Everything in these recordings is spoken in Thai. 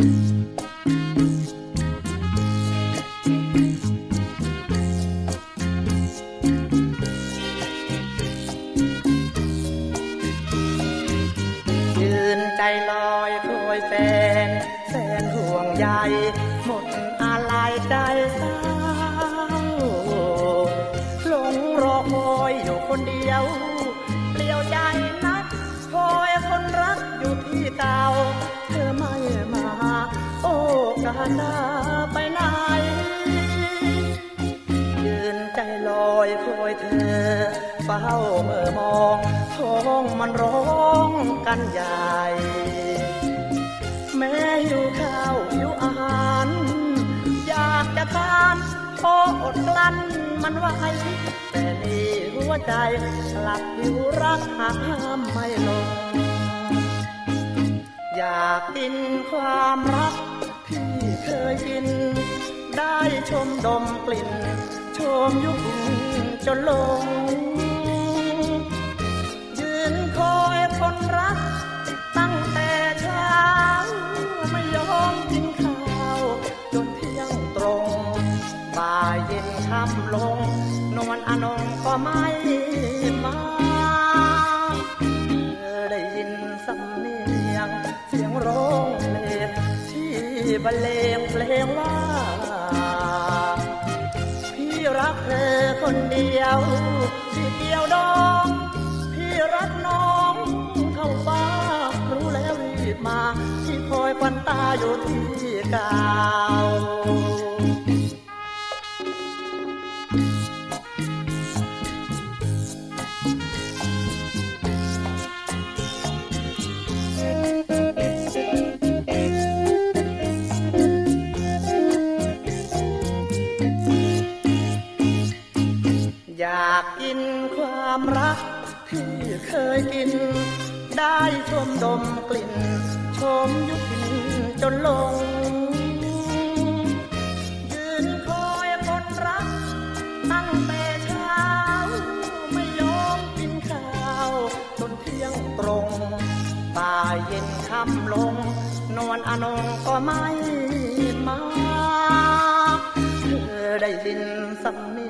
ยืนใจลอยคอยแฟนแฟนห่วงใยหมดอะไรใจเศร้าหลงรอคอยอยู่คนเดียวเปลี่ยวใจนักคอยคนรักอยู่ที่เก่า ยเธอเฝ้าเมื่อมองท้องมันร้องกันใหญ่ แม้หิวข้าวหิวอาหาร อยากจะทานพออดกลั้นมันไว้แต่นี่หัวใจหลับหิวรักหาห้ามไม่ลง อยากกินความรักที่เคยกิน ได้ชมดมกลิ่น ชมยุค นลง ยืนคอยคนรัก ตั้งแต่เช้า ไม่ยอมกินข้าว จนเที่ยงตรงบ่ายเย็นค่ำลง นวลอนงก็ไม่มาเธอได้ยินสำเนียง เสียงร้องเพลงที่บรรเลงเพลงว่า พี่รักเธอคน ดียวที่เดียวดอง พี่รักน้องเข้าฟ้ารู้แล้วรีบมา ที่คอยปันตาอยู่ที่เก่า อยากกินความรักที่เคยกิน ได้ชมดมกลิ่น ชมยุพินจนหลง ยืนคอยคนรัก ตั้งแต่เช้า ไม่ยอมกินข้าวจนเที่ยงตรงบ่ายเย็นค่ำลง นวลอนงก็ไม่มาเธอได้ยินสำเนียง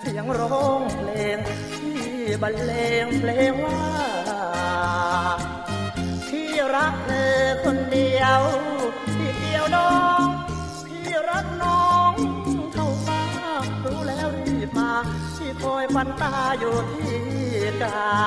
เสียงร้องเพลงที่บรรเลงเพลงว่า ที่รักเธอคนเดียวที่เดียวน้องที่รักน้องเท่าฟ้ารู้แล้วรีบมาที่คอยฟันตาอยู่ที่เก่า